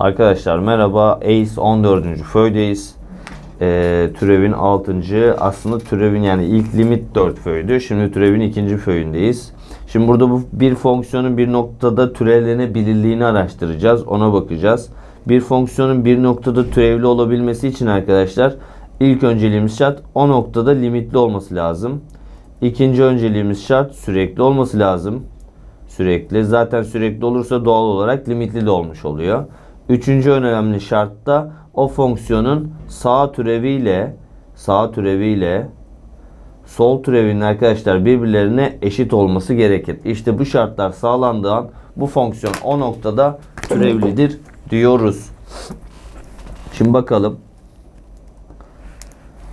Arkadaşlar merhaba. ACE 14. föydeyiz. Ee, türevin 6. aslında türevin yani ilk limit 4 föydü. Şimdi türevin ikinci föyündeyiz. Şimdi burada bu bir fonksiyonun bir noktada türevlenebilirliğini araştıracağız. Ona bakacağız. Bir fonksiyonun bir noktada türevli olabilmesi için arkadaşlar ilk önceliğimiz şart o noktada limitli olması lazım. İkinci önceliğimiz şart sürekli olması lazım. Sürekli. Zaten sürekli olursa doğal olarak limitli de olmuş oluyor. Üçüncü önemli şart da o fonksiyonun sağ türeviyle sağ türeviyle sol türevinin arkadaşlar birbirlerine eşit olması gerekir. İşte bu şartlar sağlandığı an bu fonksiyon o noktada türevlidir diyoruz. Şimdi bakalım.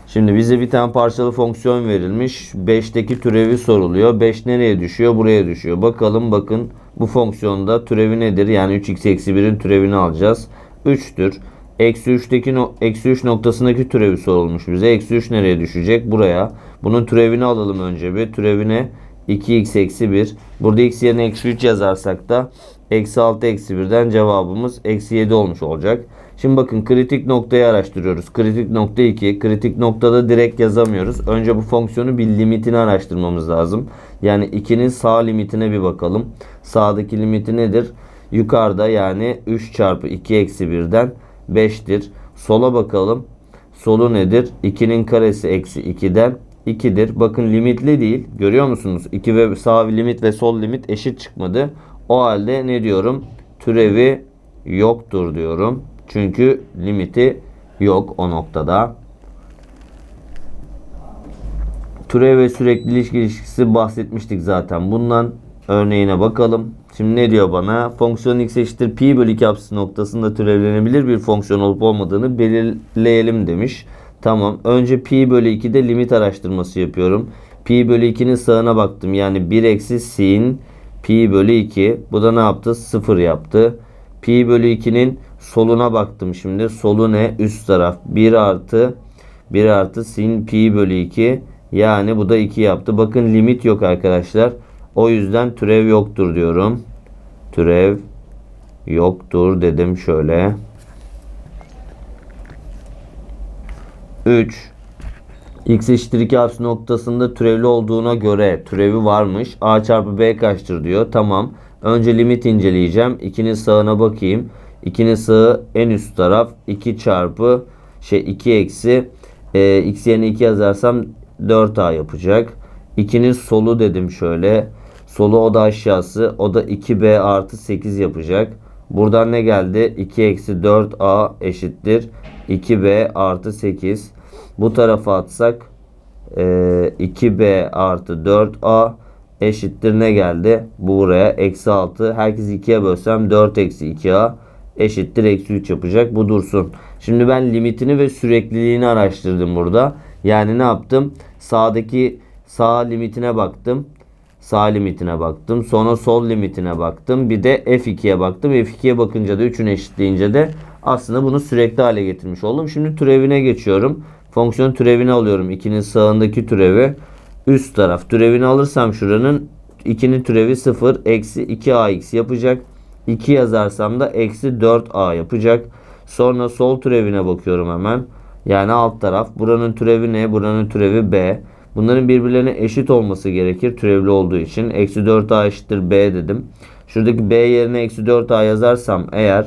Şimdi bize bir tane parçalı fonksiyon verilmiş. 5'teki türevi soruluyor. 5 nereye düşüyor? Buraya düşüyor. Bakalım bakın bu fonksiyonda türevi nedir? Yani 3x eksi 1'in türevini alacağız. 3'tür. Eksi 3'teki no eksi 3 noktasındaki türevi sorulmuş bize. Eksi 3 nereye düşecek? Buraya. Bunun türevini alalım önce bir. Türevine 2x eksi 1. Burada x yerine eksi 3 yazarsak da eksi 6 eksi 1'den cevabımız eksi 7 olmuş olacak. Şimdi bakın kritik noktayı araştırıyoruz. Kritik nokta 2. Kritik noktada direkt yazamıyoruz. Önce bu fonksiyonu bir limitini araştırmamız lazım. Yani 2'nin sağ limitine bir bakalım. Sağdaki limiti nedir? Yukarıda yani 3 çarpı 2 eksi 1'den 5'tir. Sola bakalım. Solu nedir? 2'nin karesi eksi 2'den 2'dir. Bakın limitli değil. Görüyor musunuz? 2 ve sağ limit ve sol limit eşit çıkmadı. O halde ne diyorum? Türevi yoktur diyorum. Çünkü limiti yok o noktada. Türev ve süreklilik ilişkisi bahsetmiştik zaten. Bundan örneğine bakalım. Şimdi ne diyor bana? Fonksiyon x eşittir pi bölü 2 apsisi noktasında türevlenebilir bir fonksiyon olup olmadığını belirleyelim demiş. Tamam. Önce pi bölü 2'de limit araştırması yapıyorum. Pi bölü 2'nin sağına baktım. Yani 1 eksi sin pi bölü 2. Bu da ne yaptı? 0 yaptı. Pi bölü 2'nin soluna baktım şimdi. Solu ne? Üst taraf. 1 artı 1 artı sin pi bölü 2. Yani bu da 2 yaptı. Bakın limit yok arkadaşlar. O yüzden türev yoktur diyorum. Türev yoktur dedim şöyle. 3 x eşittir 2 apsisi noktasında türevli olduğuna göre türevi varmış. a çarpı b kaçtır diyor. Tamam. Önce limit inceleyeceğim. 2'nin sağına bakayım. 2'nin sağı en üst taraf 2 çarpı şey 2 eksi e, x yerine 2 yazarsam 4a yapacak. 2'nin solu dedim şöyle. Solu o da aşağısı. O da 2b artı 8 yapacak. Buradan ne geldi? 2 eksi 4a eşittir. 2b artı 8. Bu tarafa atsak e, 2b artı 4a eşittir ne geldi? Bu buraya eksi 6. Herkes 2'ye bölsem 4 eksi 2a eşittir eksi 3 yapacak. Bu dursun. Şimdi ben limitini ve sürekliliğini araştırdım burada. Yani ne yaptım? Sağdaki sağ limitine baktım. Sağ limitine baktım. Sonra sol limitine baktım. Bir de F2'ye baktım. F2'ye bakınca da 3'ün eşitleyince de aslında bunu sürekli hale getirmiş oldum. Şimdi türevine geçiyorum. Fonksiyon türevini alıyorum. 2'nin sağındaki türevi. Üst taraf. Türevini alırsam şuranın 2'nin türevi 0. Eksi 2ax yapacak. 2 yazarsam da eksi 4a yapacak. Sonra sol türevine bakıyorum hemen. Yani alt taraf. Buranın türevi ne? Buranın türevi b. Bunların birbirlerine eşit olması gerekir türevli olduğu için. Eksi 4a eşittir b dedim. Şuradaki b yerine eksi 4a yazarsam eğer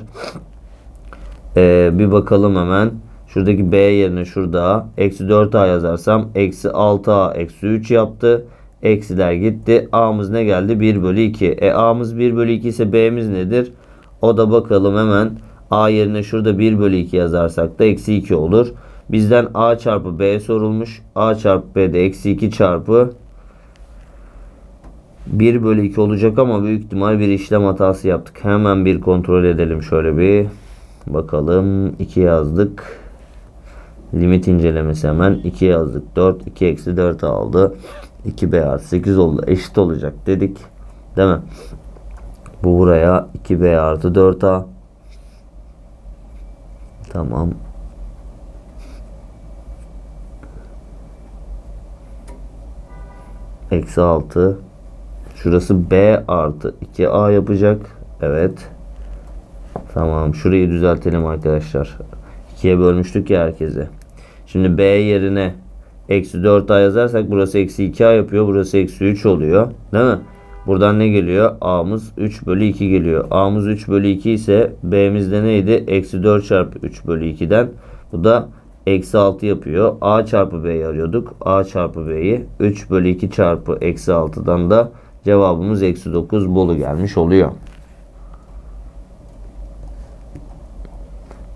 ee, bir bakalım hemen. Şuradaki b yerine şurada eksi 4a yazarsam eksi 6a eksi 3 yaptı. Eksiler gitti. a'mız ne geldi? 1 bölü 2. E a'mız 1 bölü 2 ise b'miz nedir? O da bakalım hemen. a yerine şurada 1 bölü 2 yazarsak da eksi 2 olur. Bizden a çarpı b sorulmuş. a çarpı b de eksi 2 çarpı 1 bölü 2 olacak ama büyük ihtimal bir işlem hatası yaptık. Hemen bir kontrol edelim şöyle bir. Bakalım 2 yazdık. Limit incelemesi hemen 2 yazdık. 4 2 eksi 4 aldı. 2b artı 8 oldu. Eşit olacak dedik. Değil mi? Bu buraya 2b artı 4a. Tamam. Eksi 6. Şurası b artı 2a yapacak. Evet. Tamam şurayı düzeltelim arkadaşlar. 2'ye bölmüştük ya herkese. Şimdi B yerine eksi 4A yazarsak burası eksi 2A yapıyor. Burası eksi 3 oluyor. Değil mi? Buradan ne geliyor? A'mız 3 bölü 2 geliyor. A'mız 3 bölü 2 ise B'mizde neydi? Eksi 4 çarpı 3 bölü 2'den. Bu da eksi 6 yapıyor. A çarpı B'yi arıyorduk. A çarpı B'yi 3 bölü 2 çarpı eksi 6'dan da cevabımız eksi 9 bolu gelmiş oluyor.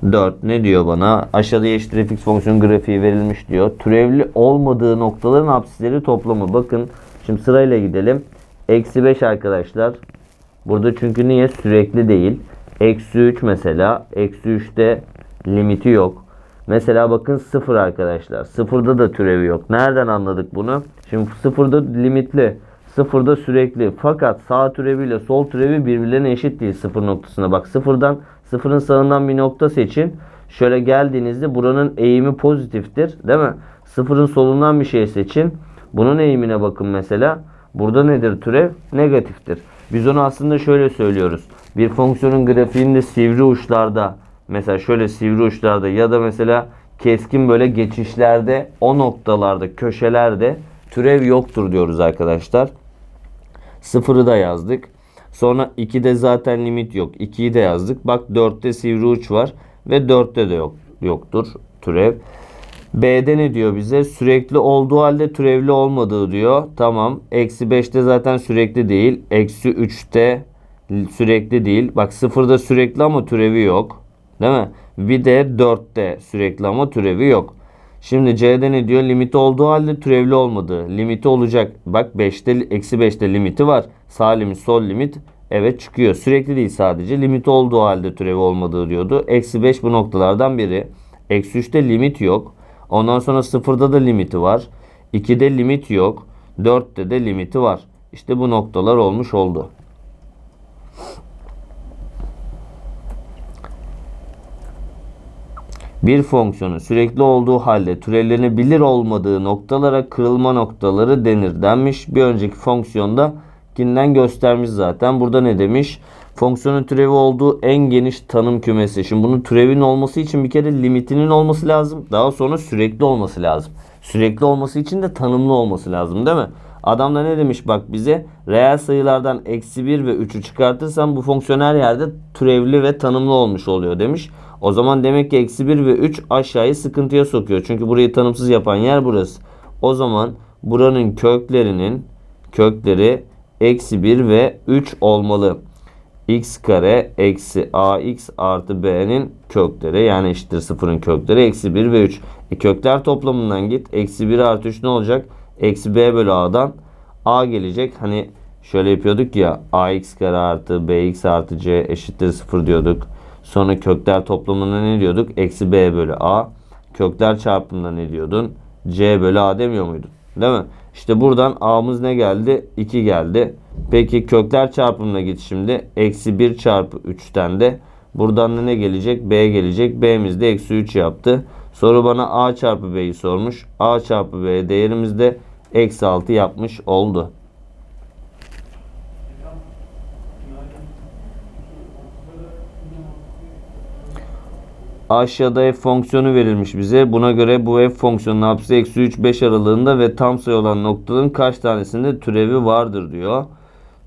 4 ne diyor bana? Aşağıda eşit fx fonksiyon grafiği verilmiş diyor. Türevli olmadığı noktaların apsisleri toplamı. Bakın şimdi sırayla gidelim. Eksi 5 arkadaşlar. Burada çünkü niye? Sürekli değil. Eksi 3 mesela. Eksi 3'te limiti yok. Mesela bakın 0 arkadaşlar. 0'da da türevi yok. Nereden anladık bunu? Şimdi 0'da limitli. 0'da sürekli. Fakat sağ türeviyle sol türevi birbirlerine eşit değil 0 noktasına. Bak 0'dan Sıfırın sağından bir nokta seçin. Şöyle geldiğinizde buranın eğimi pozitiftir. Değil mi? Sıfırın solundan bir şey seçin. Bunun eğimine bakın mesela. Burada nedir türev? Negatiftir. Biz onu aslında şöyle söylüyoruz. Bir fonksiyonun grafiğinde sivri uçlarda mesela şöyle sivri uçlarda ya da mesela keskin böyle geçişlerde o noktalarda köşelerde türev yoktur diyoruz arkadaşlar. Sıfırı da yazdık. Sonra 2'de zaten limit yok. 2'yi de yazdık. Bak 4'te sivri uç var ve 4'te de yok yoktur türev. B'de ne diyor bize? Sürekli olduğu halde türevli olmadığı diyor. Tamam. Eksi 5'te zaten sürekli değil. Eksi 3'te sürekli değil. Bak 0'da sürekli ama türevi yok. Değil mi? Bir de 4'te sürekli ama türevi yok. Şimdi C'de ne diyor? Limiti olduğu halde türevli olmadığı. Limiti olacak. Bak 5'te eksi 5'te limiti var. Sağ limit sol limit evet çıkıyor. Sürekli değil sadece. Limit olduğu halde türevi olmadığı diyordu. Eksi 5 bu noktalardan biri. Eksi 3'te limit yok. Ondan sonra 0'da da limiti var. 2'de limit yok. 4'te de limiti var. İşte bu noktalar olmuş oldu. Bir fonksiyonun sürekli olduğu halde türevlenebilir olmadığı noktalara kırılma noktaları denir denmiş. Bir önceki fonksiyonda kinden göstermiş zaten. Burada ne demiş? Fonksiyonun türevi olduğu en geniş tanım kümesi. Şimdi bunun türevin olması için bir kere limitinin olması lazım. Daha sonra sürekli olması lazım. Sürekli olması için de tanımlı olması lazım değil mi? Adam da ne demiş bak bize reel sayılardan eksi 1 ve 3'ü çıkartırsan bu fonksiyon her yerde türevli ve tanımlı olmuş oluyor demiş. O zaman demek ki eksi 1 ve 3 aşağıyı sıkıntıya sokuyor. Çünkü burayı tanımsız yapan yer burası. O zaman buranın köklerinin kökleri eksi 1 ve 3 olmalı. x kare eksi ax artı b'nin kökleri yani eşittir sıfırın kökleri eksi 1 ve 3. E kökler toplamından git. Eksi 1 artı 3 ne olacak? Eksi b bölü a'dan a gelecek. Hani şöyle yapıyorduk ya ax kare artı bx artı c eşittir 0 diyorduk. Sonra kökler toplamında ne diyorduk? Eksi b bölü a. Kökler çarpımında ne diyordun? c bölü a demiyor muydun? Değil mi? İşte buradan a'mız ne geldi? 2 geldi. Peki kökler çarpımına git şimdi. Eksi 1 çarpı 3'ten de buradan da ne gelecek? b gelecek. b'miz de eksi 3 yaptı. Soru bana a çarpı b'yi sormuş. a çarpı b değerimiz de eksi 6 yapmış oldu. Aşağıda f fonksiyonu verilmiş bize. Buna göre bu f fonksiyonunun apsisi eksi 3 5 aralığında ve tam sayı olan noktaların kaç tanesinde türevi vardır diyor.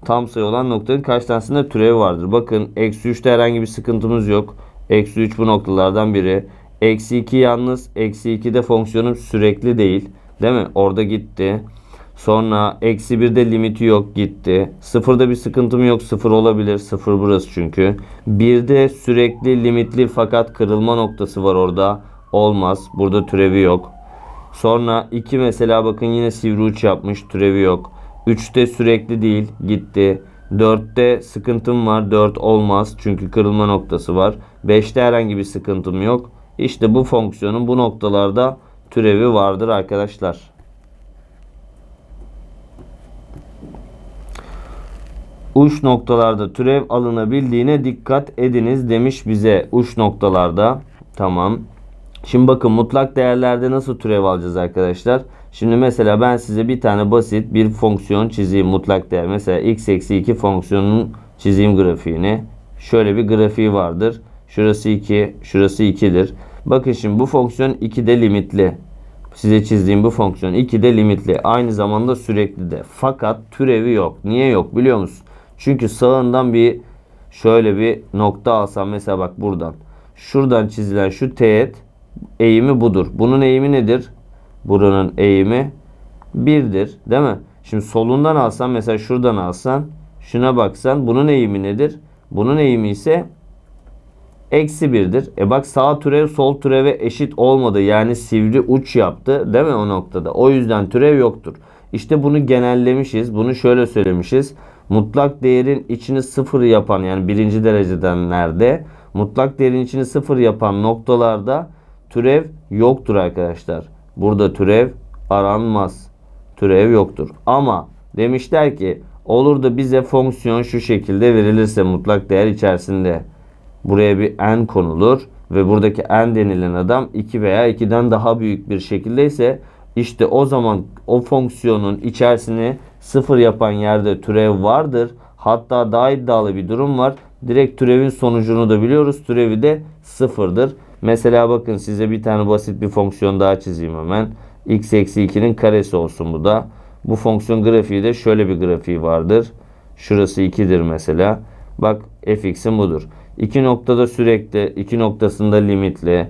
Tam sayı olan noktaların kaç tanesinde türevi vardır. Bakın eksi 3'te herhangi bir sıkıntımız yok. Eksi 3 bu noktalardan biri. Eksi 2 yalnız. Eksi 2'de fonksiyonum sürekli değil. Değil mi? Orada gitti. Sonra eksi 1'de limiti yok gitti. Sıfırda bir sıkıntım yok. Sıfır olabilir. Sıfır burası çünkü. 1'de sürekli limitli fakat kırılma noktası var orada. Olmaz. Burada türevi yok. Sonra 2 mesela bakın yine sivri uç yapmış. Türevi yok. 3'te sürekli değil. Gitti. 4'te sıkıntım var. 4 olmaz. Çünkü kırılma noktası var. 5'te herhangi bir sıkıntım yok. İşte bu fonksiyonun bu noktalarda türevi vardır arkadaşlar. Uç noktalarda türev alınabildiğine dikkat ediniz demiş bize uç noktalarda. Tamam. Şimdi bakın mutlak değerlerde nasıl türev alacağız arkadaşlar? Şimdi mesela ben size bir tane basit bir fonksiyon çizeyim mutlak değer. Mesela x eksi 2 fonksiyonun çizeyim grafiğini. şöyle bir grafiği vardır. Şurası 2, şurası 2'dir. Bakın şimdi bu fonksiyon 2'de limitli. Size çizdiğim bu fonksiyon 2'de limitli. Aynı zamanda sürekli de. Fakat türevi yok. Niye yok biliyor musun? Çünkü sağından bir şöyle bir nokta alsam mesela bak buradan. Şuradan çizilen şu teğet eğimi budur. Bunun eğimi nedir? Buranın eğimi 1'dir. Değil mi? Şimdi solundan alsan mesela şuradan alsan şuna baksan bunun eğimi nedir? Bunun eğimi ise eksi 1'dir. E bak sağ türev sol türeve eşit olmadı. Yani sivri uç yaptı değil mi o noktada? O yüzden türev yoktur. İşte bunu genellemişiz. Bunu şöyle söylemişiz. Mutlak değerin içini sıfır yapan yani birinci dereceden nerede? Mutlak değerin içini sıfır yapan noktalarda türev yoktur arkadaşlar. Burada türev aranmaz. Türev yoktur. Ama demişler ki olur da bize fonksiyon şu şekilde verilirse mutlak değer içerisinde buraya bir n konulur ve buradaki n denilen adam 2 veya 2'den daha büyük bir şekildeyse işte o zaman o fonksiyonun içerisini sıfır yapan yerde türev vardır. Hatta daha iddialı bir durum var. Direkt türevin sonucunu da biliyoruz. Türevi de sıfırdır. Mesela bakın size bir tane basit bir fonksiyon daha çizeyim hemen. x eksi 2'nin karesi olsun bu da. Bu fonksiyon grafiği de şöyle bir grafiği vardır. Şurası 2'dir mesela. Bak fx'in budur. İki noktada sürekli, iki noktasında limitli.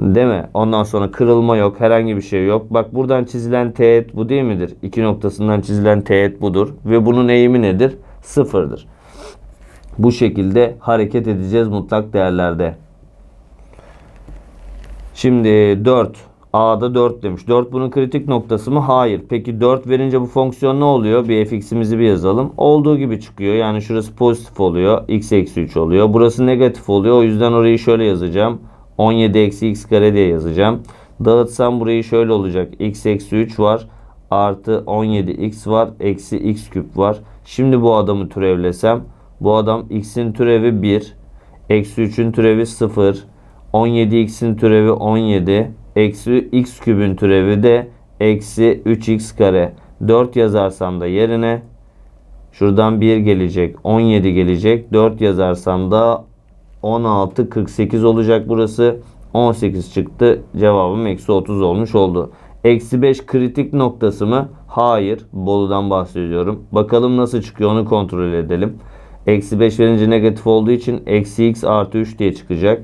Değil mi? Ondan sonra kırılma yok, herhangi bir şey yok. Bak buradan çizilen teğet bu değil midir? İki noktasından çizilen teğet budur. Ve bunun eğimi nedir? Sıfırdır. Bu şekilde hareket edeceğiz mutlak değerlerde. Şimdi 4. A'da 4 demiş. 4 bunun kritik noktası mı? Hayır. Peki 4 verince bu fonksiyon ne oluyor? Bir fx'imizi bir yazalım. Olduğu gibi çıkıyor. Yani şurası pozitif oluyor. x eksi 3 oluyor. Burası negatif oluyor. O yüzden orayı şöyle yazacağım. 17 eksi x kare diye yazacağım. Dağıtsam burayı şöyle olacak. x eksi 3 var. Artı 17x var. Eksi x küp var. Şimdi bu adamı türevlesem. Bu adam x'in türevi 1. Eksi 3'ün türevi 0. 17x'in türevi 17. Eksi x kübün türevi de eksi 3x kare. 4 yazarsam da yerine şuradan 1 gelecek. 17 gelecek. 4 yazarsam da 16 48 olacak burası. 18 çıktı. Cevabım eksi 30 olmuş oldu. Eksi 5 kritik noktası mı? Hayır. Bolu'dan bahsediyorum. Bakalım nasıl çıkıyor onu kontrol edelim. Eksi 5 verince negatif olduğu için eksi x artı 3 diye çıkacak.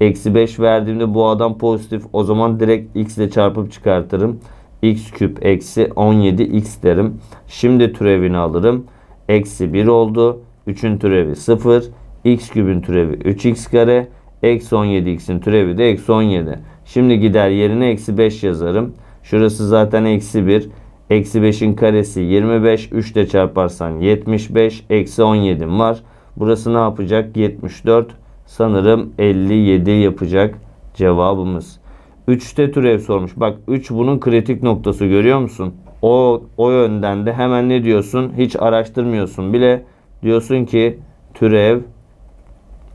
Eksi 5 verdiğimde bu adam pozitif. O zaman direkt x ile çarpıp çıkartırım. x küp eksi 17x derim. Şimdi türevini alırım. Eksi 1 oldu. 3'ün türevi 0. x kübün türevi 3x kare. Eksi 17x'in türevi de eksi 17. Şimdi gider yerine eksi 5 yazarım. Şurası zaten eksi 1. Eksi 5'in karesi 25. 3 ile çarparsan 75. Eksi 17'm var. Burası ne yapacak? 74. Sanırım 57 yapacak cevabımız. 3'te türev sormuş. Bak 3 bunun kritik noktası görüyor musun? O, o yönden de hemen ne diyorsun? Hiç araştırmıyorsun bile. Diyorsun ki türev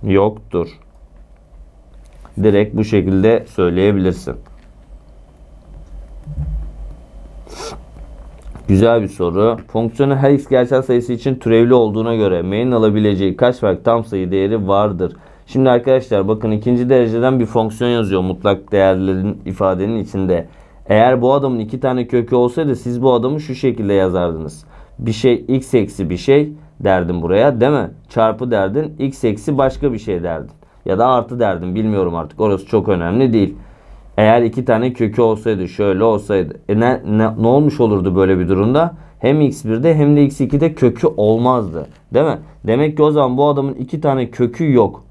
yoktur. Direkt bu şekilde söyleyebilirsin. Güzel bir soru. Fonksiyonu her x gerçel sayısı için türevli olduğuna göre m'nin alabileceği kaç farklı tam sayı değeri vardır? Şimdi arkadaşlar bakın ikinci dereceden bir fonksiyon yazıyor mutlak değerlerin ifadenin içinde. Eğer bu adamın iki tane kökü olsaydı siz bu adamı şu şekilde yazardınız. Bir şey x eksi bir şey derdin buraya değil mi? Çarpı derdin x eksi başka bir şey derdin. Ya da artı derdin bilmiyorum artık orası çok önemli değil. Eğer iki tane kökü olsaydı şöyle olsaydı e ne, ne, ne olmuş olurdu böyle bir durumda? Hem x1'de hem de x2'de kökü olmazdı. Değil mi? Demek ki o zaman bu adamın iki tane kökü yok.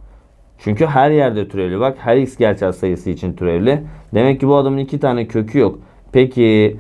Çünkü her yerde türevli. Bak her x gerçel sayısı için türevli. Demek ki bu adamın iki tane kökü yok. Peki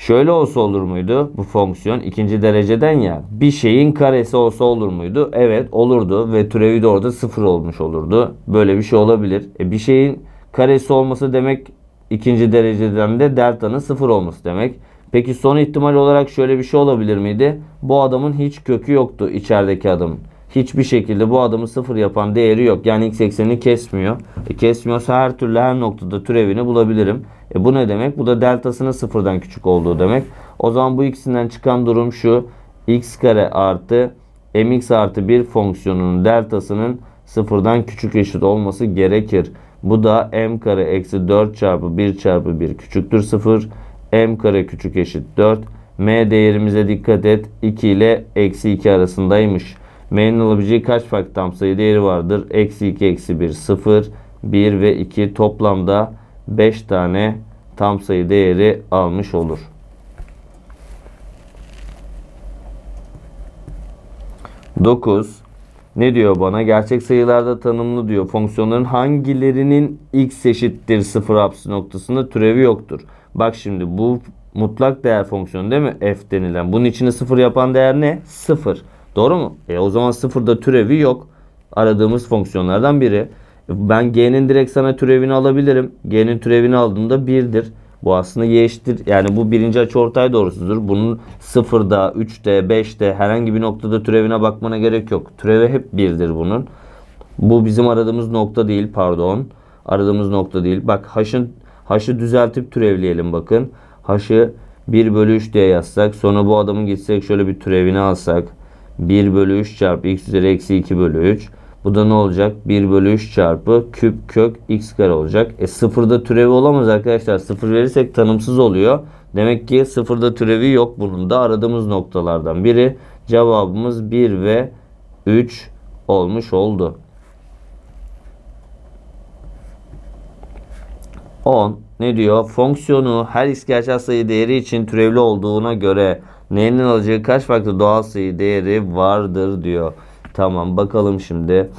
şöyle olsa olur muydu bu fonksiyon ikinci dereceden ya bir şeyin karesi olsa olur muydu? Evet olurdu ve türevi de orada sıfır olmuş olurdu. Böyle bir şey olabilir. E, bir şeyin karesi olması demek ikinci dereceden de delta'nın sıfır olması demek. Peki son ihtimal olarak şöyle bir şey olabilir miydi? Bu adamın hiç kökü yoktu içerideki adamın hiçbir şekilde bu adamı sıfır yapan değeri yok. Yani x eksenini kesmiyor. E, kesmiyorsa her türlü her noktada türevini bulabilirim. E, bu ne demek? Bu da deltasının sıfırdan küçük olduğu demek. O zaman bu ikisinden çıkan durum şu. x kare artı mx artı 1 fonksiyonunun deltasının sıfırdan küçük eşit olması gerekir. Bu da m kare eksi 4 çarpı 1 çarpı 1 küçüktür 0. m kare küçük eşit 4. m değerimize dikkat et. 2 ile eksi 2 arasındaymış. M'nin alabileceği kaç farklı tam sayı değeri vardır? Eksi 2 eksi 1 0. 1 ve 2 toplamda 5 tane tam sayı değeri almış olur. Dokuz. Ne diyor bana? Gerçek sayılarda tanımlı diyor. Fonksiyonların hangilerinin x eşittir 0 apsis noktasında türevi yoktur. Bak şimdi bu mutlak değer fonksiyonu değil mi? f denilen. Bunun içini 0 yapan değer ne? 0. Doğru mu? E o zaman 0'da türevi yok. Aradığımız fonksiyonlardan biri. Ben g'nin direkt sana türevini alabilirim. G'nin türevini aldığımda 1'dir. Bu aslında y eşittir. Yani bu birinci açıortay doğrusudur. Bunun 0'da, 3'te, 5'te herhangi bir noktada türevine bakmana gerek yok. Türevi hep 1'dir bunun. Bu bizim aradığımız nokta değil pardon. Aradığımız nokta değil. Bak h'ın h'ı düzeltip türevleyelim bakın. h'ı 1 bölü 3 diye yazsak. Sonra bu adamın gitsek şöyle bir türevini alsak. 1 bölü 3 çarpı x üzeri eksi 2 bölü 3. Bu da ne olacak? 1 bölü 3 çarpı küp kök x kare olacak. E sıfırda türevi olamaz arkadaşlar. Sıfır verirsek tanımsız oluyor. Demek ki sıfırda türevi yok bunun da aradığımız noktalardan biri. Cevabımız 1 ve 3 olmuş oldu. 10 ne diyor? Fonksiyonu her x gerçel sayı değeri için türevli olduğuna göre n'nin alacağı kaç farklı doğal sayı değeri vardır diyor. Tamam bakalım şimdi.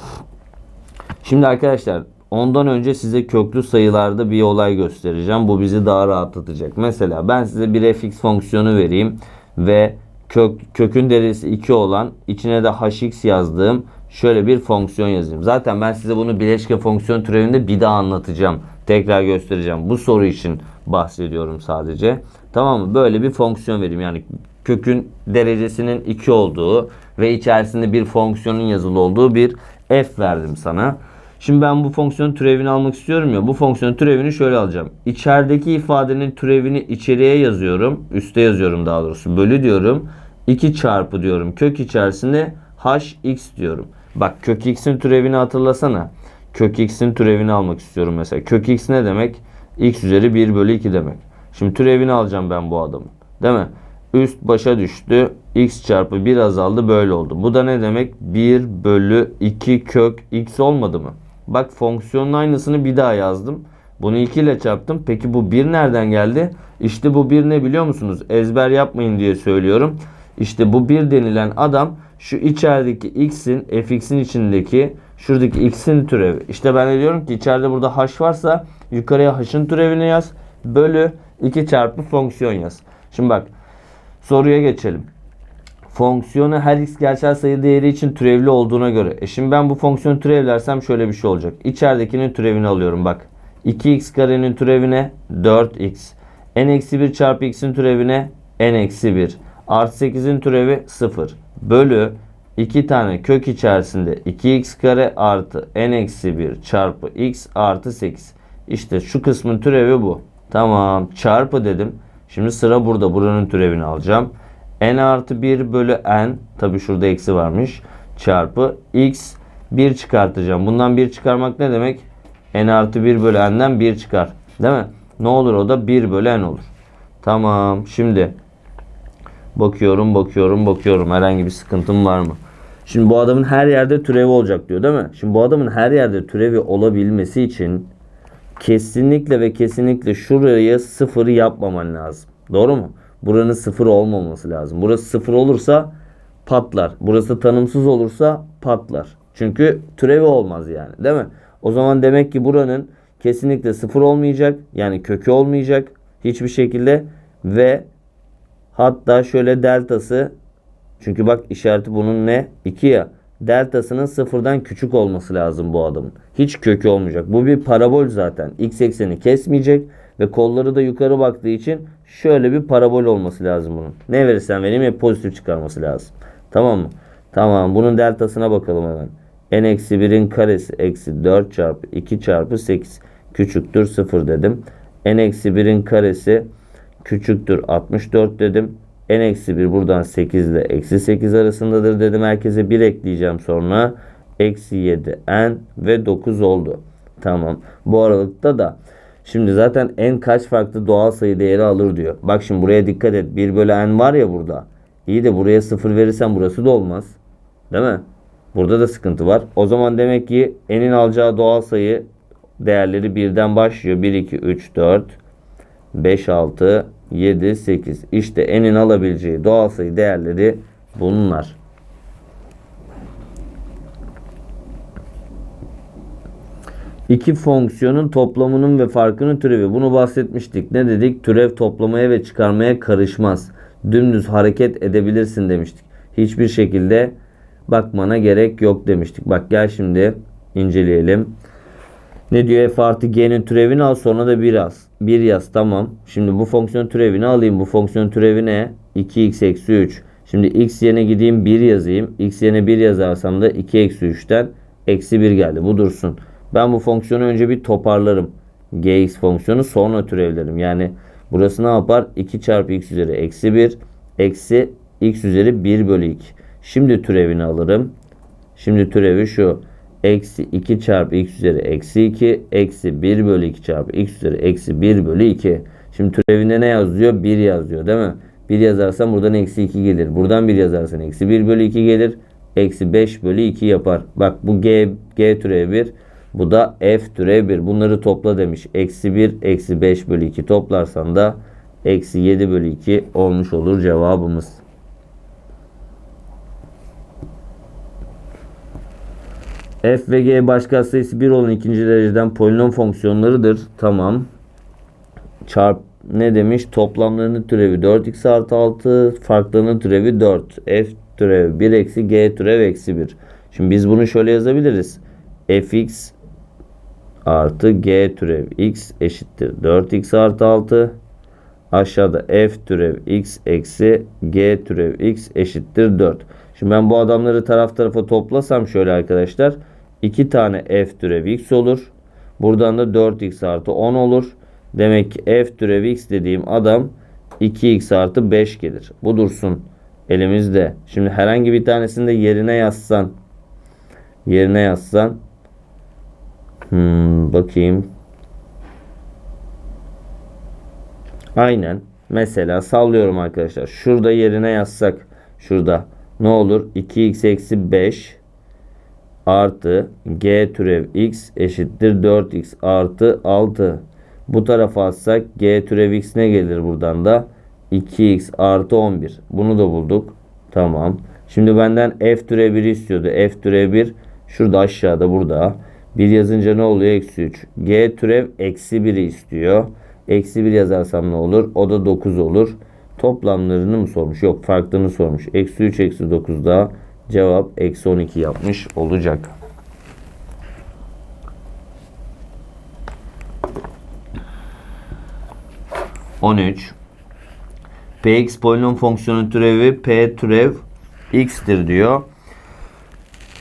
Şimdi arkadaşlar ondan önce size köklü sayılarda bir olay göstereceğim. Bu bizi daha rahatlatacak. Mesela ben size bir fx fonksiyonu vereyim ve kök, kökün derecesi 2 olan içine de hx yazdığım şöyle bir fonksiyon yazayım. Zaten ben size bunu bileşke fonksiyon türevinde bir daha anlatacağım. Tekrar göstereceğim. Bu soru için bahsediyorum sadece. Tamam mı? Böyle bir fonksiyon vereyim. Yani kökün derecesinin 2 olduğu ve içerisinde bir fonksiyonun yazılı olduğu bir f verdim sana. Şimdi ben bu fonksiyonun türevini almak istiyorum ya. Bu fonksiyonun türevini şöyle alacağım. İçerideki ifadenin türevini içeriye yazıyorum. Üste yazıyorum daha doğrusu. Bölü diyorum. 2 çarpı diyorum. Kök içerisinde hx diyorum. Bak kök x'in türevini hatırlasana. Kök x'in türevini almak istiyorum mesela. Kök x ne demek? x üzeri 1 bölü 2 demek. Şimdi türevini alacağım ben bu adamın. Değil mi? Üst başa düştü. x çarpı 1 azaldı böyle oldu. Bu da ne demek? 1 bölü 2 kök x olmadı mı? Bak fonksiyonun aynısını bir daha yazdım. Bunu 2 ile çarptım. Peki bu 1 nereden geldi? İşte bu 1 ne biliyor musunuz? Ezber yapmayın diye söylüyorum. İşte bu 1 denilen adam şu içerideki x'in fx'in içindeki şuradaki x'in türevi. İşte ben de diyorum ki içeride burada h varsa yukarıya h'ın türevini yaz. Bölü 2 çarpı fonksiyon yaz. Şimdi bak soruya geçelim. Fonksiyonu her x gerçel sayı değeri için türevli olduğuna göre. E şimdi ben bu fonksiyonu türevlersem şöyle bir şey olacak. İçeridekinin türevini alıyorum bak. 2x karenin türevine 4x. n-1 çarpı x'in türevine n-1. Artı 8'in türevi 0. Bölü 2 tane kök içerisinde 2x kare artı n-1 çarpı x artı 8. İşte şu kısmın türevi bu. Tamam çarpı dedim. Şimdi sıra burada. Buranın türevini alacağım. n artı 1 bölü n. Tabi şurada eksi varmış. Çarpı x 1 çıkartacağım. Bundan 1 çıkarmak ne demek? n artı 1 bölü n'den 1 çıkar. Değil mi? Ne olur o da 1 bölü n olur. Tamam. Şimdi bakıyorum bakıyorum bakıyorum. Herhangi bir sıkıntım var mı? Şimdi bu adamın her yerde türevi olacak diyor değil mi? Şimdi bu adamın her yerde türevi olabilmesi için kesinlikle ve kesinlikle şuraya sıfır yapmaman lazım. Doğru mu? Buranın sıfır olmaması lazım. Burası sıfır olursa patlar. Burası tanımsız olursa patlar. Çünkü türevi olmaz yani değil mi? O zaman demek ki buranın kesinlikle sıfır olmayacak. Yani kökü olmayacak hiçbir şekilde ve hatta şöyle deltası çünkü bak işareti bunun ne? 2 ya. Deltasının sıfırdan küçük olması lazım bu adamın. Hiç kökü olmayacak. Bu bir parabol zaten. X ekseni kesmeyecek ve kolları da yukarı baktığı için şöyle bir parabol olması lazım bunun. Ne verirsen vereyim hep pozitif çıkarması lazım. Tamam mı? Tamam. Bunun deltasına bakalım hemen. n eksi 1'in karesi eksi 4 çarpı 2 çarpı 8 küçüktür 0 dedim. n eksi 1'in karesi küçüktür 64 dedim. N eksi 1 buradan 8 ile eksi 8 arasındadır dedim. Herkese 1 ekleyeceğim sonra. Eksi 7 n ve 9 oldu. Tamam. Bu aralıkta da Şimdi zaten n kaç farklı doğal sayı değeri alır diyor. Bak şimdi buraya dikkat et. 1 bölü n var ya burada. İyi de buraya 0 verirsen burası da olmaz. Değil mi? Burada da sıkıntı var. O zaman demek ki n'in alacağı doğal sayı değerleri birden başlıyor. 1, 2, 3, 4, 5, 6, 7, 8. İşte n'in alabileceği doğal sayı değerleri bunlar. İki fonksiyonun toplamının ve farkının türevi. Bunu bahsetmiştik. Ne dedik? Türev toplamaya ve çıkarmaya karışmaz. Dümdüz hareket edebilirsin demiştik. Hiçbir şekilde bakmana gerek yok demiştik. Bak gel şimdi inceleyelim. Ne diyor? F artı g'nin türevini al sonra da 1 yaz. 1 yaz tamam. Şimdi bu fonksiyon türevini alayım. Bu fonksiyon türevi ne? 2x eksi 3. Şimdi x yerine gideyim 1 yazayım. x yerine 1 yazarsam da 2 eksi 3'ten eksi 1 geldi. Bu dursun. Ben bu fonksiyonu önce bir toparlarım. gx fonksiyonu sonra türevlerim. Yani burası ne yapar? 2 çarpı x üzeri eksi 1 eksi x üzeri 1 bölü 2. Şimdi türevini alırım. Şimdi türevi şu. Eksi 2 çarpı x üzeri eksi 2 eksi 1 bölü 2 çarpı x üzeri eksi 1 bölü 2. Şimdi türevinde ne yazıyor? 1 yazıyor değil mi? 1 yazarsan buradan eksi 2 gelir. Buradan 1 yazarsan eksi 1 bölü 2 gelir. Eksi 5 bölü 2 yapar. Bak bu g, g türevi 1. Bu da f türev 1. Bunları topla demiş. Eksi 1 eksi 5 bölü 2 toplarsan da eksi 7 bölü 2 olmuş olur cevabımız. F ve g başka sayısı 1 olan ikinci dereceden polinom fonksiyonlarıdır. Tamam. Çarp ne demiş? Toplamlarının türevi 4x artı 6. Farklarının türevi 4. f türevi 1 eksi g türevi eksi 1. Şimdi biz bunu şöyle yazabiliriz. fx artı g türev x eşittir 4x artı 6. Aşağıda f türev x eksi g türev x eşittir 4. Şimdi ben bu adamları taraf tarafa toplasam şöyle arkadaşlar. 2 tane f türev x olur. Buradan da 4x artı 10 olur. Demek ki f türev x dediğim adam 2x artı 5 gelir. Bu dursun elimizde. Şimdi herhangi bir tanesini de yerine yazsan yerine yazsan Hmm, bakayım. Aynen. Mesela sallıyorum arkadaşlar. Şurada yerine yazsak. Şurada. Ne olur? 2x eksi 5 artı g türev x eşittir 4x artı 6. Bu tarafa atsak g türev x ne gelir buradan da? 2x artı 11. Bunu da bulduk. Tamam. Şimdi benden f türev 1 istiyordu. f türev 1 şurada aşağıda burada. 1 yazınca ne oluyor? Eksi 3. G türev eksi 1'i istiyor. Eksi 1 yazarsam ne olur? O da 9 olur. Toplamlarını mı sormuş? Yok farklını sormuş. Eksi 3 eksi 9 da cevap eksi 12 yapmış olacak. On üç. Px polinom fonksiyonu türevi p türev x'tir diyor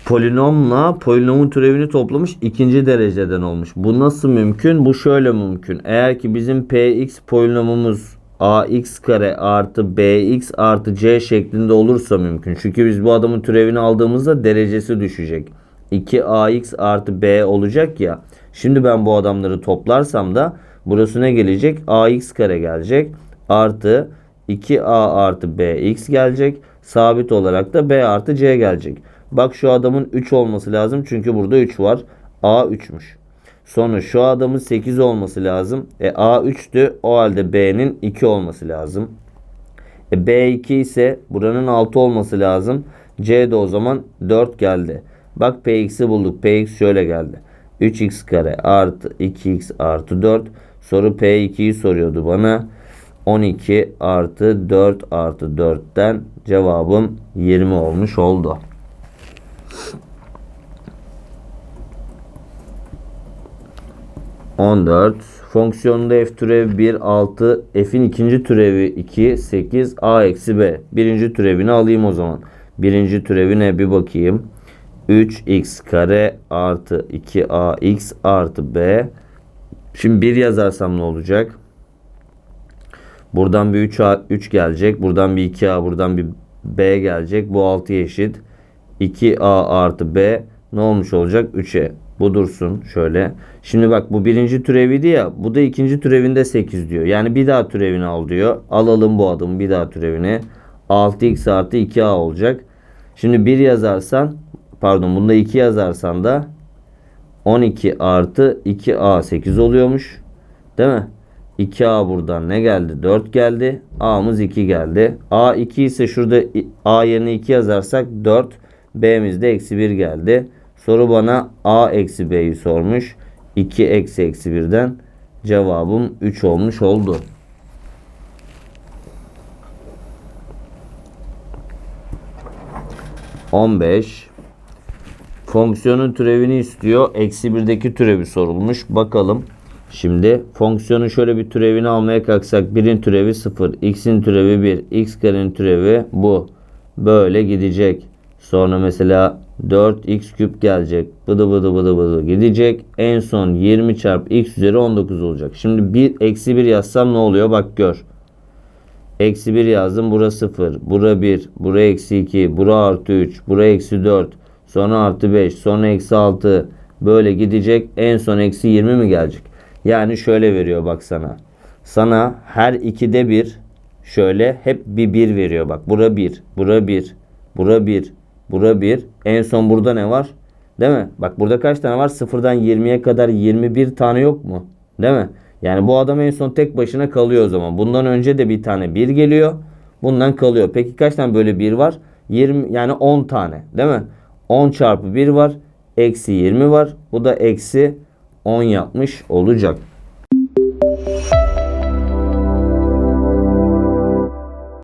polinomla polinomun türevini toplamış ikinci dereceden olmuş. Bu nasıl mümkün? Bu şöyle mümkün. Eğer ki bizim px polinomumuz ax kare artı bx artı c şeklinde olursa mümkün. Çünkü biz bu adamın türevini aldığımızda derecesi düşecek. 2ax artı b olacak ya. Şimdi ben bu adamları toplarsam da burası ne gelecek? ax kare gelecek. Artı 2a artı bx gelecek. Sabit olarak da b artı c gelecek. Bak şu adamın 3 olması lazım. Çünkü burada 3 var. A 3'müş. Sonra şu adamın 8 olması lazım. E, A 3'tü. O halde B'nin 2 olması lazım. E, B 2 ise buranın 6 olması lazım. C de o zaman 4 geldi. Bak Px'i bulduk. Px şöyle geldi. 3x kare artı 2x artı 4. Soru P2'yi soruyordu bana. 12 artı 4 artı 4'ten cevabım 20 olmuş oldu. 14. Fonksiyonunda f türevi 1, 6. F'in ikinci türevi 2, 8. A eksi B. Birinci türevini alayım o zaman. Birinci türevine bir bakayım. 3x kare artı 2ax artı b. Şimdi 1 yazarsam ne olacak? Buradan bir 3A 3 gelecek. Buradan bir 2A buradan bir B gelecek. Bu 6'ya eşit. 2A artı B ne olmuş olacak? 3'e. Bu dursun şöyle. Şimdi bak bu birinci türeviydi ya. Bu da ikinci türevinde 8 diyor. Yani bir daha türevini al diyor. Alalım bu adımı bir daha türevini. 6x artı 2a olacak. Şimdi 1 yazarsan pardon bunda 2 yazarsan da 12 artı 2a 8 oluyormuş. Değil mi? 2a buradan ne geldi? 4 geldi. a'mız 2 geldi. a 2 ise şurada a yerine 2 yazarsak 4. b'miz de eksi 1 geldi. Soru bana a eksi b'yi sormuş. 2 eksi eksi 1'den cevabım 3 olmuş oldu. On beş. Fonksiyonun türevini istiyor. Eksi birdeki türevi sorulmuş. Bakalım. Şimdi fonksiyonun şöyle bir türevini almaya kalksak. Birin türevi 0. X'in türevi 1. X karenin türevi bu. Böyle gidecek. Sonra mesela 4x küp gelecek. Bıdı bıdı bıdı bıdı gidecek. En son 20 çarpı x üzeri 19 olacak. Şimdi bir eksi 1 yazsam ne oluyor? Bak gör. Eksi 1 yazdım. Bura 0. Bura 1. Bura eksi 2. Bura artı 3. Bura eksi 4. Sonra artı 5. Sonra eksi 6. Böyle gidecek. En son eksi 20 mi gelecek? Yani şöyle veriyor bak sana. Sana her ikide bir şöyle hep bir 1 veriyor bak. Bura 1. Bura 1. Bura 1. Bura 1. En son burada ne var? Değil mi? Bak burada kaç tane var? Sıfırdan 20'ye kadar 21 tane yok mu? Değil mi? Yani bu adam en son tek başına kalıyor o zaman. Bundan önce de bir tane 1 geliyor. Bundan kalıyor. Peki kaç tane böyle 1 var? 20 yani 10 tane. Değil mi? 10 çarpı 1 var. Eksi 20 var. Bu da eksi 10 yapmış olacak.